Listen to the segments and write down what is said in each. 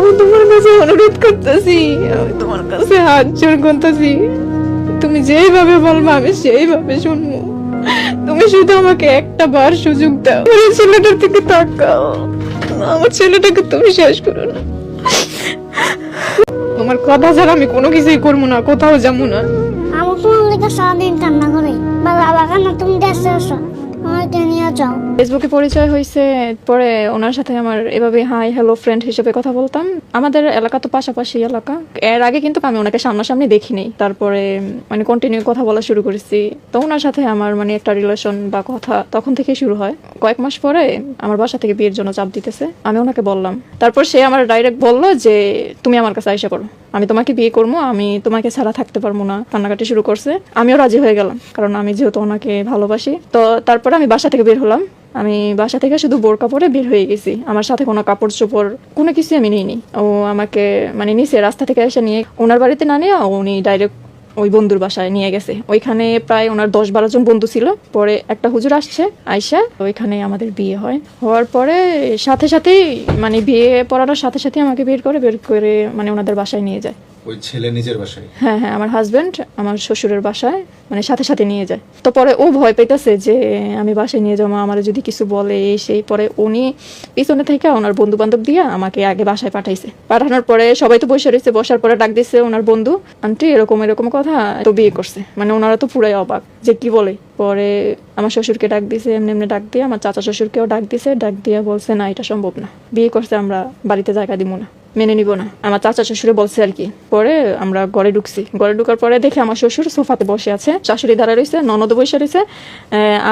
আমি তোমার কাছে অনুরোধ করতেছি, আমি তোমার কাছে হাত করতেছি। তুমি যেইভাবে আমি সেইভাবে শুনব। তুমি শুধু আমাকে একটা বার সুযোগ দাও। আমার ছেলেটার থেকে তাকাও। আমার ছেলেটাকে তুমি শেষ করো না। তোমার কথা ছাড়া আমি কোনো কিছুই করব না, কোথাও যাব না। আমি তোমার লেগে সারাদিন কান্না করি? বাবা কান্না, তুমি আসো ফেসবুকে পরিচয় হয়েছে, পরে ওনার সাথে আমার এভাবে হাই হ্যালো ফ্রেন্ড হিসেবে কথা বলতাম। আমাদের এলাকা তো পাশাপাশি এলাকা। এর আগে কিন্তু আমি ওনাকে সামনাসামনি দেখিনি। তারপরে মানে কন্টিনিউ কথা বলা শুরু করেছি। তো ওনার সাথে আমার মানে একটা রিলেশন বা কথা তখন থেকে শুরু হয়। কয়েক মাস পরে আমার বাসা থেকে বিয়ের জন্য চাপ দিতেছে। আমি ওনাকে বললাম। তারপর সে আমার ডাইরেক্ট বলল যে, তুমি আমার কাছে আইসা করো আমি তোমাকে বিয়ে করব, আমি তোমাকে ছাড়া থাকতে পারব না। কান্নাকাটি শুরু করছে। আমিও রাজি হয়ে গেলাম, কারণ আমি যেহেতু ওনাকে ভালোবাসি। তো তারপরে আমি বাসা থেকে বের হলাম। আমি বাসা থেকে শুধু বোর কাপড়ে বের হয়ে গেছি। আমার সাথে কোনো কাপড় চোপড়, কোনো কিছু আমি নিইনি। ও আমাকে মানে নিচে রাস্তা থেকে এসে নিয়ে ওনার বাড়িতে না নিয়ে উনি ডাইরেক্ট ওই বন্ধুর বাসায় নিয়ে গেছে। ওইখানে প্রায় ওনার দশ বারো জন বন্ধু ছিল। পরে একটা হুজুর আসছে আইসা ওইখানে আমাদের বিয়ে হয়। হওয়ার পরে সাথে সাথেই মানে বিয়ে পড়ানোর সাথে সাথে আমাকে বের করে বের করে মানে ওনাদের বাসায় নিয়ে যায়। ওই ছেলে নিজের বাসায়? হ্যাঁ হ্যাঁ আমার হাজবেন্ড আমার শ্বশুরের বাসায় মানে সাথে সাথে নিয়ে যায়। তো পরে ও ভয় পেতেছে যে আমি বাসায় নিয়ে যাব, আমার যদি কিছু বলে সেই। পরে উনি পিছনে থেকে ওনার বন্ধু বান্ধব দিয়ে আমাকে আগে বাসায় পাঠাইছে। পাঠানোর পরে সবাই তো বসে রয়েছে, বসার পরে ডাক দিছে ওনার বন্ধু, আন্টি, এরকম এরকম কথা তো বিয়ে করছে। মানে ওনারা তো পুরাই অবাক, যে কি বলে? পরে আমার শ্বশুরকে ডাক দিছে, এমনি এমনি ডাক দিয়ে, আমার চাচা শ্বশুরকেও ডাক দিছে, ডাক দিয়ে বলছে, না, এটা সম্ভব না। বিয়ে করছে, আমরা বাড়িতে জায়গা দিব না। মেনে নিব না। আমার চাচা শ্বশুরে বলছে আর কি। পরে আমরা ঘরে ঢুকছি। ঘরে ঢুকার পরে দেখি আমার শ্বশুর সোফাতে বসে আছে। শাশুড়ি দাঁড়া রয়েছে ননদ বসে রয়েছে।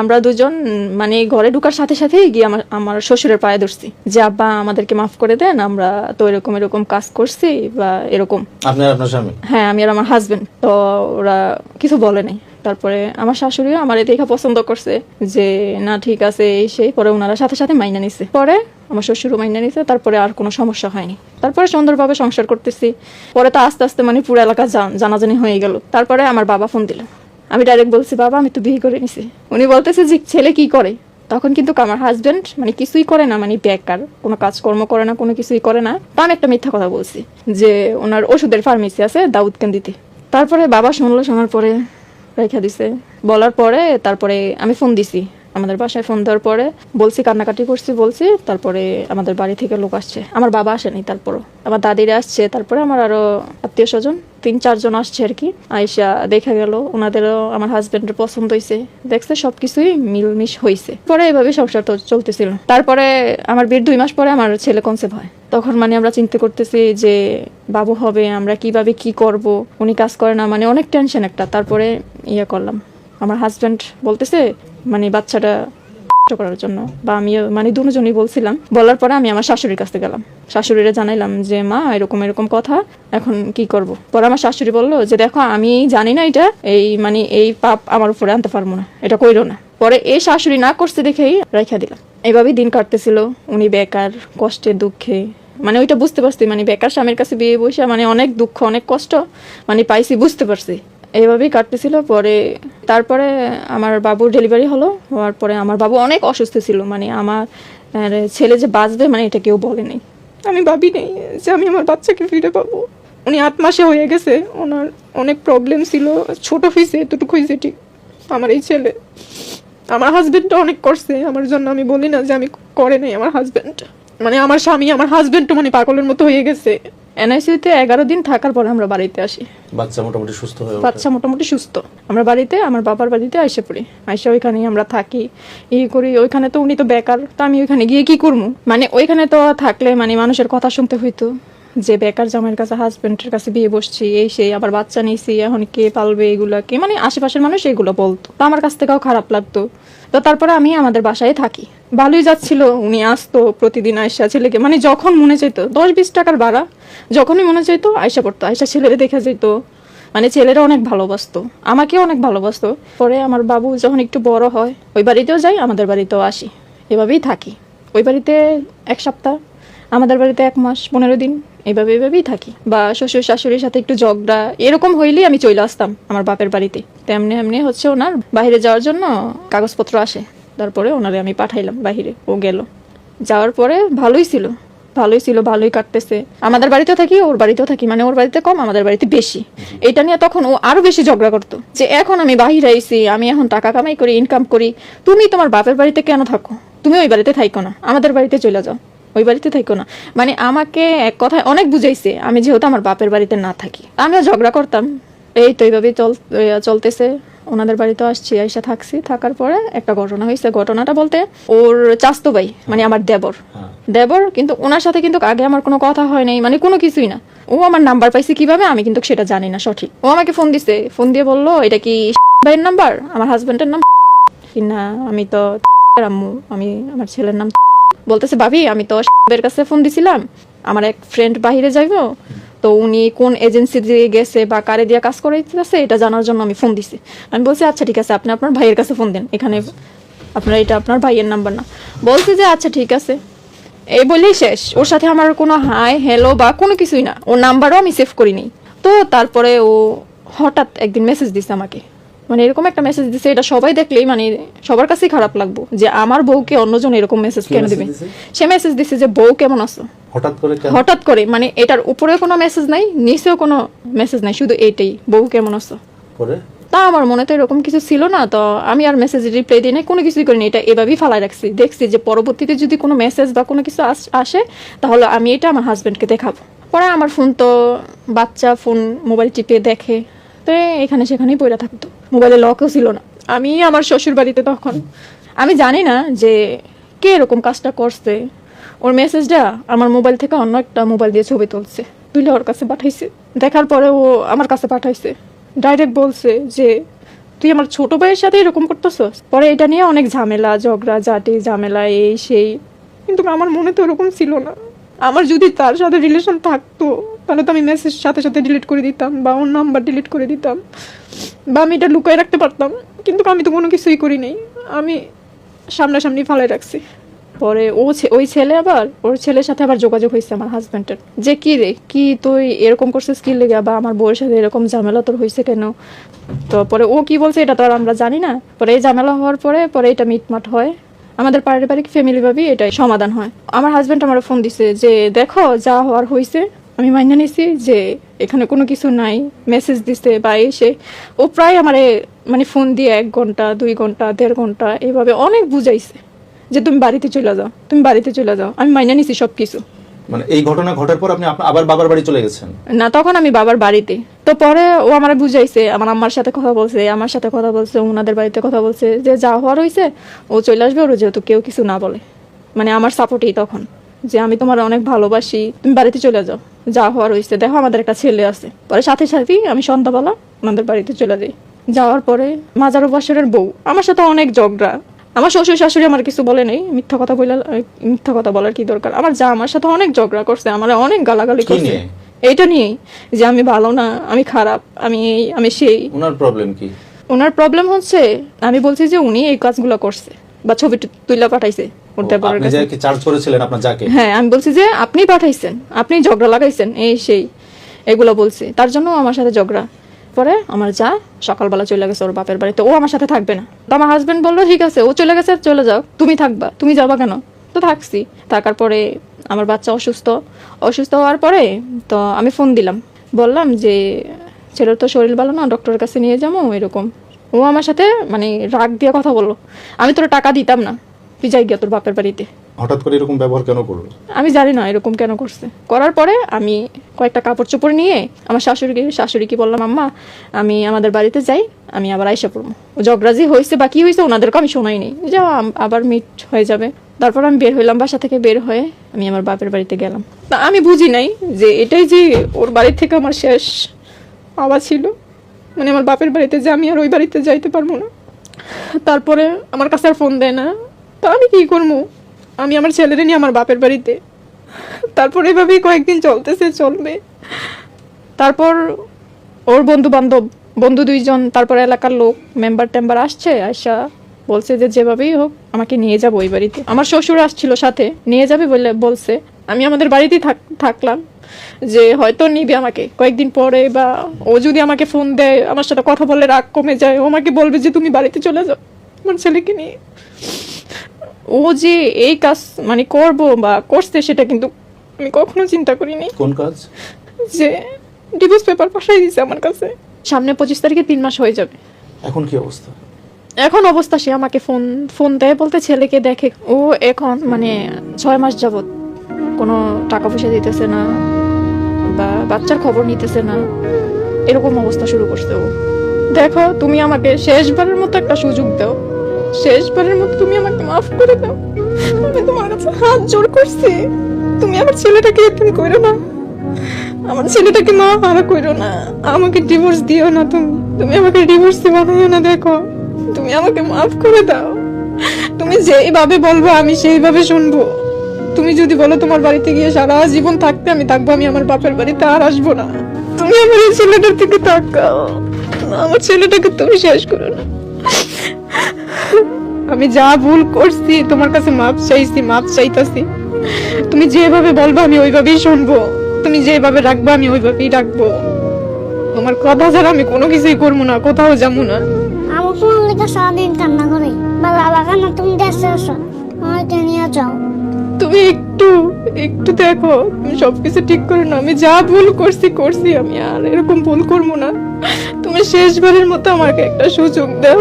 আমরা দুজন মানে ঘরে ঢুকার সাথে সাথেই গিয়ে আমার আমার শ্বশুরের পায়ে ধরছি। যে আব্বা আমাদেরকে মাফ করে দেন আমরা তো এরকম এরকম কাজ করছি বা এরকম। আপনি আপনার স্বামী? হ্যাঁ আমি আর আমার হাজবেন্ড তো ওরা কিছু বলে নাই। তারপরে আমার শাশুড়িও আমার দেখা পছন্দ করছে যে, না, ঠিক আছে, এই সেই। পরে ওনারা সাথে সাথে মাইনা নিছে। পরে আমার শ্বশুরও মাইনা নিছে, তারপরে আর কোনো সমস্যা হয়নি। তারপরে সুন্দরভাবে সংসার করতেছি। পরে তো আস্তে আস্তে মানে পুরো এলাকা জান- জানাজানি হয়ে গেল। তারপরে আমার বাবা ফোন দিল। আমি ডাইরেক্ট বলছি, বাবা, আমি তো বিয়ে করে নিছি। উনি বলতেছে যে, ছেলে কি করে? তখন কিন্তু আমার হাজবেন্ড মানে কিছুই করে না মানে বেকার, কোনো কাজকর্ম করে না, কোনো কিছুই করে না। তা আমি একটা মিথ্যা কথা বলছি যে, ওনার ওষুধের ফার্মেসি আছে দাউদ কেন্দিতে তারপরে বাবা শুনলো, শোনার পরে রেখে দিছে। বলার পরে তারপরে আমি ফোন দিছি। আমাদের বাসায় ফোন দেওয়ার পরে বলছি, কান্নাকাটি করছি, বলছি, তারপরে আমাদের বাড়ি থেকে লোক আসছে। আমার বাবা আসেনি তারপরও। আমার দাদিরা আসছে, তারপরে আমার আরও আত্মীয় স্বজন তিন, চারজন আসছে আর কি। আইসা দেখা গেল ওনাদেরও আমার হাজবেন্ডের পছন্দ হয়েছে দেখছে সবকিছুই মিলমিশ হয়েছে পরে এভাবে সংসার তো চলতেছিল। তারপরে আমার বিয়ের দুই মাস পরে আমার ছেলে কনসেপ্ট হয়। তখন মানে আমরা চিন্তা করতেছি যে, বাবু হবে, আমরা কীভাবে কি করব? উনি কাজ করে না মানে অনেক টেনশন একটা। তারপরে ইয়ে করলাম। আমার হাজব্যান্ড বলতেছে মানে বাচ্চাটা করার জন্য, বা আমিও মানে দুজনই বলছিলাম। বলার পরে আমি আমার শাশুড়ির কাছে গেলাম। শাশুড়িরে জানাইলাম যে, মা, এরকম এরকম কথা, এখন কি করব? পরে আমার শাশুড়ি বলল যে, দেখো, আমি জানি না এটা, এই মানে এই পাপ আমার উপরে আনতে পারব না, এটা কইরো না। পরে এই শাশুড়ি না করছে দেখেই রাইখা দিলাম। এভাবেই দিন কাটতেছিল, উনি বেকার, কষ্টে, দুঃখে মানে ওইটা বুঝতে পারছি মানে বেকার স্বামীর কাছে বিয়ে বসে মানে অনেক দুঃখ, অনেক কষ্ট মানে পাইছি, বুঝতে পারছি। এইভাবেই কাটতেছিল, পরে তারপরে আমার বাবুর ডেলিভারি হলো, হওয়ার পরে আমার বাবু অনেক অসুস্থ ছিল মানে আমার ছেলে যে বাঁচবে মানে এটা কেউ বলেনি। আমি ভাবি নেই যে আমি আমার বাচ্চাকে ফিরে পাবো। উনি আট মাসে হয়ে গেছে, ওনার অনেক প্রবলেম ছিল, ছোট হয়েছে এতটুকু হয়েছে ঠিক। আমার এই ছেলে, আমার হাজবেন্ডটা অনেক করছে, আমার জন্য আমি বলি না যে আমি করে নাই আমার হাজবেন্ড মানে আমার স্বামী, আমার হাজবেন্ডটা মানে পাগলের মতো হয়ে গেছে। এনআইসিউতে এগারো দিন থাকার পরে আমরা বাড়িতে আসি। বাচ্চা মোটামুটি সুস্থ হয়ে বাচ্চা মোটামুটি সুস্থ। আমরা বাড়িতে আমার বাবার বাড়িতে আইসে পড়ি। আইসা ওইখানেই আমরা থাকি। ই করি ওইখানে তো উনি তো বেকার তো আমি ওইখানে গিয়ে কি করব মানে ওইখানে তো থাকলে মানে মানুষের কথা শুনতে হইতো। যে বেকার জামাইয়ের কাছে হাজবেন্ডের কাছে বিয়ে বসছি, এই সেই, আবার বাচ্চা নিয়েছি, এখন কে পালবে এগুলা কে? মানে আশেপাশের মানুষ এগুলো বলতো। তো আমার কাছ থেকেও খারাপ লাগতো। তো তারপরে আমি আমাদের বাসায় থাকি। ভালোই যাচ্ছিল, উনি আসতো, প্রতিদিন আয়সা ছেলেকে মানে যখন মনে চাইতো দশ বিশ টাকার ভাড়া, যখনই মনে চাইতো আয়সা পড়তো আয়সা ছেলেরে দেখা যেত। মানে ছেলেরা অনেক ভালোবাসতো, আমাকেও অনেক ভালোবাসতো। পরে আমার বাবু যখন একটু বড় হয়, ওই বাড়িতেও যাই, আমাদের বাড়িতেও আসি। এভাবেই থাকি। ওই বাড়িতে এক সপ্তাহ, আমাদের বাড়িতে এক মাস, পনেরো দিন। এইভাবে এইভাবেই থাকি। বা শ্বশুর শাশুড়ির সাথে একটু ঝগড়া, এরকম হইলেই আমি চলে আসতাম আমার বাপের বাড়িতে। তেমনি এমনি হচ্ছে ওনার বাইরে যাওয়ার জন্য কাগজপত্র আসে। তারপরে ওনারে আমি পাঠাইলাম বাইরে ও গেল। যাওয়ার পরে ভালোই ছিল ভালোই ছিল, ভালোই কাটতেছে। আমাদের বাড়িতেও থাকি, ওর বাড়িতেও থাকি মানে ওর বাড়িতে কম, আমাদের বাড়িতে বেশি। এটা নিয়ে তখন ও আরও বেশি ঝগড়া করতো, যে এখন আমি বাহিরে আইছি, আমি এখন টাকা কামাই করি ইনকাম করি, তুমি তোমার বাপের বাড়িতে কেন থাকো? তুমি ওই বাড়িতে থাইকো না, আমাদের বাড়িতে চলে যাও। ওই বাড়িতে থাইকো না। মানে আমাকে এক কথায় অনেক বুঝাইছে আমি যেহেতু আমার বাপের বাড়িতে না থাকি। আমিও ঝগড়া করতাম। এই তো এইভাবেই চল চলতেছে। ওনাদের বাড়িতে আসছি আইসা থাকছি। থাকার পরে একটা ঘটনা হয়েছে ঘটনাটা বলতে ওর চাস্তো ভাই মানে আমার দেবর। হ্যাঁ। দেবর কিন্তু ওনার সাথে কিন্তু আগে আমার কোনো কথা হয় নাই মানে কোনো কিছুই না। ও আমার নাম্বার পাইছে কীভাবে আমি কিন্তু সেটা জানি না সঠিক। ও আমাকে ফোন দিছে। ফোন দিয়ে বলল এটা কি ভাইয়ের নাম্বার? আমার হাজবেন্ডের নাম? কি না আমি তো আম্মু আমি আমার ছেলের নাম বলতেছে, ভাবি, আমি তো এর কাছে ফোন দিছিলাম, আমার এক ফ্রেন্ড বাহিরে যাইবো, তো উনি কোন এজেন্সি দিয়ে গেছে বা কারে দিয়ে কাজ করাইতেছে, এটা জানার জন্য আমি ফোন দিছি। আমি বলছি আচ্ছা ঠিক আছে, আপনি আপনার ভাইয়ের কাছে ফোন দেন, এখানে আপনার, এটা আপনার ভাইয়ের নাম্বার না। বলছি যে আচ্ছা ঠিক আছে। এই বলেই শেষ। ওর সাথে আমার কোনো হাই হ্যালো বা কোনো কিছুই না, ওর নাম্বারও আমি সেভ করিনি। তো তারপরে ও হঠাৎ একদিন মেসেজ দিছে আমাকে। মানে এরকম একটা মেসেজ দিছে এটা সবাই দেখলেই মানে সবার কাছেই খারাপ লাগবো যে আমার বউকে অন্যজন এরকম মেসেজ কেন দিবে? সে মেসেজ দিছে যে বউ কেমন আছো? হঠাৎ করে কেন? হঠাৎ করে মানে এটার উপরে কোনো মেসেজ নাই নিচেও কোনো মেসেজ নাই শুধু এইটাই বউ কেমন আছো? করে? তা আমার মনে তো এরকম কিছু ছিল না তো আমি আর মেসেজ রিপ্লাই দিই নাই কোনো কিছুই করিনি এটা এভাবেই ফালাই রাখছি দেখছি যে পরবর্তীতে যদি কোনো মেসেজ বা কোনো কিছু আসে তাহলে আমি এটা আমার হাজব্যান্ডকে দেখাবো। পরে আমার ফোন তো বাচ্চা ফোন মোবাইল টিপে দেখে তো এখানে সেখানেই পড়ে থাকতো। মোবাইলে লকও ছিল না। আমি আমার শ্বশুর বাড়িতে তখন। আমি জানি না যে কে এরকম কাজটা করছে। ওর মেসেজটা আমার মোবাইল থেকে অন্য একটা মোবাইল দিয়ে ছবি তুলছে। তুলে ওর কাছে পাঠাইছে। দেখার পরে ও আমার কাছে পাঠাইছে। ডাইরেক্ট বলছে যে, তুই আমার ছোট ভাইয়ের সাথে এরকম করতেছস? পরে এটা নিয়ে অনেক ঝামেলা, ঝগড়া জাটি ঝামেলা, এই, সেই। কিন্তু আমার মনে তো এরকম ছিল না। আমার যদি তার সাথে রিলেশন থাকতো, তাহলে তো আমি মেসেজ সাথে সাথে ডিলিট করে দিতাম বা ওর নাম্বার ডিলিট করে দিতাম বা আমি এটা লুকায় রাখতে পারতাম, কিন্তু আমি তো কোনো কিছুই করি নাই আমি সামনাসামনি ফালাই রাখছি। পরে ও ওই ছেলে আবার, ওর ছেলের সাথে আবার যোগাযোগ হয়েছে আমার হাজব্যান্ডের যে কি রে, কি তুই এরকম করছিস কি লেগে? বা আমার বউয়ের সাথে এরকম ঝামেলা তোর হয়েছে কেন? তো পরে ও কি বলছে এটা তো আর আমরা জানি না। পরে এই ঝামেলা হওয়ার পরে পরে এটা মিটমাট হয়। আমাদের পারিবারিক ফ্যামিলি ভাবেই এটাই সমাধান হয়। আমার হাজব্যান্ড আমার ফোন দিছে যে দেখো যা হওয়ার হয়েছে আমি মাইনা নিছি যে এখানে কোনো কিছু নাই। মেসেজ দিছে বা এসে ও প্রায় আমারে মানে ফোন দিয়ে এক ঘণ্টা দুই ঘণ্টা দেড় ঘণ্টা এইভাবে অনেক বুঝাইছে যে তুমি বাড়িতে চলে যাও তুমি বাড়িতে চলে যাও আমি মাইনা নিছি সব কিছু মানে এই ঘটনা ঘটার পর আপনি আবার বাবার বাড়ি চলে গেছেন? না তখন আমি বাবার বাড়িতে। তো পরে ও আমার বুঝাইছে আমার আম্মার সাথে কথা বলছে আমার সাথে কথা বলছে ওনাদের বাড়িতে কথা বলছে যে যা হওয়ার হয়েছে ও চলে আসবে ওর যেহেতু কেউ কিছু না বলে। মানে আমার সাপোর্টেই তখন যে আমি তোমার অনেক ভালোবাসি তুমি বাড়িতে চলে যাও যা হওয়ার হয়েছে দেখো আমাদের একটা ছেলে আছে। পরে সাথে সাথেই আমি সন্ধ্যাবেলা ওনাদের বাড়িতে চলে যাই। যাওয়ার পরে মাজার বছরের বউ আমার সাথে অনেক ঝগড়া। আমার শ্বশুর শাশুড়ি আমার কিছু বলে নেই মিথ্যা কথা বলে মিথ্যা কথা বলার কি দরকার? আমার যা আমার সাথে অনেক ঝগড়া করছে আমার অনেক গালাগালি করছে। এইটা নিয়েই যে আমি ভালো না আমি খারাপ আমি এই আমি সেই। ওনার প্রবলেম কি? ওনার প্রবলেম হচ্ছে আমি বলছি যে উনি এই কাজগুলো করছে বা ছবি তুইলা পাঠাইছে ওর ও, দেবরের আপনি যাকে চার্জ করেছিলেন আপনার যাকে? হ্যাঁ আমি বলছি যে আপনি পাঠাইছেন আপনি ঝগড়া লাগাইছেন এই সেই এগুলো বলছে। তার জন্য আমার সাথে ঝগড়া। পরে আমার যা সকালবেলা চলে গেছে ওর বাপের বাড়িতে ও আমার সাথে থাকবে না। তো আমার হাজবেন্ড বলল ঠিক আছে ও চলে গেছে চলে যাও তুমি থাকবা তুমি যাবা কেন? তো থাকছি। থাকার পরে আমার বাচ্চা অসুস্থ অসুস্থ হওয়ার পরে তো আমি ফোন দিলাম। বললাম যে ছেলের তো শরীর ভালো না ডক্টরের কাছে নিয়ে যাব এরকম। ও আমার সাথে মানে রাগ দিয়ে কথা বলল। আমি তোর টাকা দিতাম না তুই যাই গিয়া তোর বাপের বাড়িতে। হঠাৎ করে এরকম ব্যবহার কেন করল? আমি জানি না এরকম কেন করছে। করার পরে আমি কয়েকটা কাপড় চোপড় নিয়ে আমার শাশুড়িকে শাশুড়িকে বললাম আম্মা আমি আমাদের বাড়িতে যাই আমি আবার আইসা পড়ব। ঝগড়াজি হয়েছে বা কি হয়েছে ওনাদেরকে আমি শোনাই নেই। যাও আম- আবার মিট হয়ে যাবে। তারপর আমি বের হইলাম, বাসা থেকে বের হয়ে আমি আমার বাপের বাড়িতে গেলাম। তা আমি বুঝি নাই যে এটাই যে ওর বাড়ি থেকে আমার শেষ আওয়াজ ছিল। মানে আমার বাপের বাড়িতে যে আমি আর ওই বাড়িতে যাইতে পারব না। তারপরে আমার কাছে আর ফোন দেয় না। তা আমি কি করব? আমি আমার ছেলেরে নিয়ে আমার বাপের বাড়িতে। তারপর এভাবেই কয়েকদিন চলতেছে, চলবে। তারপর ওর বন্ধু বান্ধব বন্ধু দুইজন, তারপর এলাকার লোক মেম্বার টেম্বার আসছে, আসা বলছে যে যেভাবেই হোক আমাকে নিয়ে যাব ওই বাড়িতে। আমার শ্বশুর আসছিল সাথে নিয়ে যাবে বলে বলছে। আমি আমাদের বাড়িতেই থাক থাকলাম যে হয়তো নিবে আমাকে। কয়েকদিন পরে বা ও যদি আমাকে ফোন দেয় আমার সাথে কথা বলে রাগ কমে যায় ও আমাকে বলবে যে তুমি বাড়িতে চলে যাও আমার ছেলেকে নিয়ে। ও যে এই কাজ মানে করব বা করছে সেটা কিন্তু আমি কখনো চিন্তা করিনি। কোন কাজ? যে ডিভোর্স পেপার পাঠাই দিছে আমার কাছে। সামনে পঁচিশ তারিখে তিন মাস হয়ে যাবে। এখন কি অবস্থা? এখন অবস্থা সে আমাকে ফোন ফোন দেয় বলতে ছেলেকে দেখে, ও এখন মানে ছয় মাস যাবত কোনো টাকা পয়সা দিতেছে না বা বাচ্চার খবর নিতেছে না, এরকম অবস্থা শুরু করছে ও। দেখো, তুমি আমাকে শেষবারের মতো একটা সুযোগ দাও। শেষবারের মতো তুমি আমাকে মাফ করে দাও। আমি তোমার কাছে হাত জোর করছি। তুমি আমার ছেলেটাকে এরকম করো না। আমার ছেলেটাকে মা হারা করো না। আমাকে ডিভোর্স দিও না তুমি। তুমি আমাকে ডিভোর্স বানাইও না, দেখো। তুমি আমাকে মাফ করে দাও। তুমি যেইভাবে বলব, আমি সেইভাবে শুনব। তুমি যদি বলো তোমার বাড়িতে গিয়ে সারা জীবন থাকতে আমি থাকব, আমি আমার বাপের বাড়িতে আর আসব না। তুমি আমার এই ছেলেটার থেকে তাকাও। আমার ছেলেটাকে তুমি শেষ করো না। আমি যা ভুল করছি, তোমার কাছে মাপ চাইছি, মাপ চাইতাছি। তুমি যেভাবে বলব, আমি ওইভাবেই শুনব। তুমি যেভাবে রাখব, আমি ওইভাবেই রাখব। তোমার কথা ছাড়া আমি কোনো কিছুই করব না, কোথাও যাব না। আমার তোমার সারাদিন কান্না করে বা বাবা কান্না তুমি দেশে আসো আমাকে নিয়ে যাও তুমি একটু একটু দেখো, তুমি সবকিছু ঠিক করে না আমি যা ভুল করছি করছি আমি, আর এরকম ভুল করব না। তুমি শেষবারের মতো আমাকে একটা সুযোগ দাও।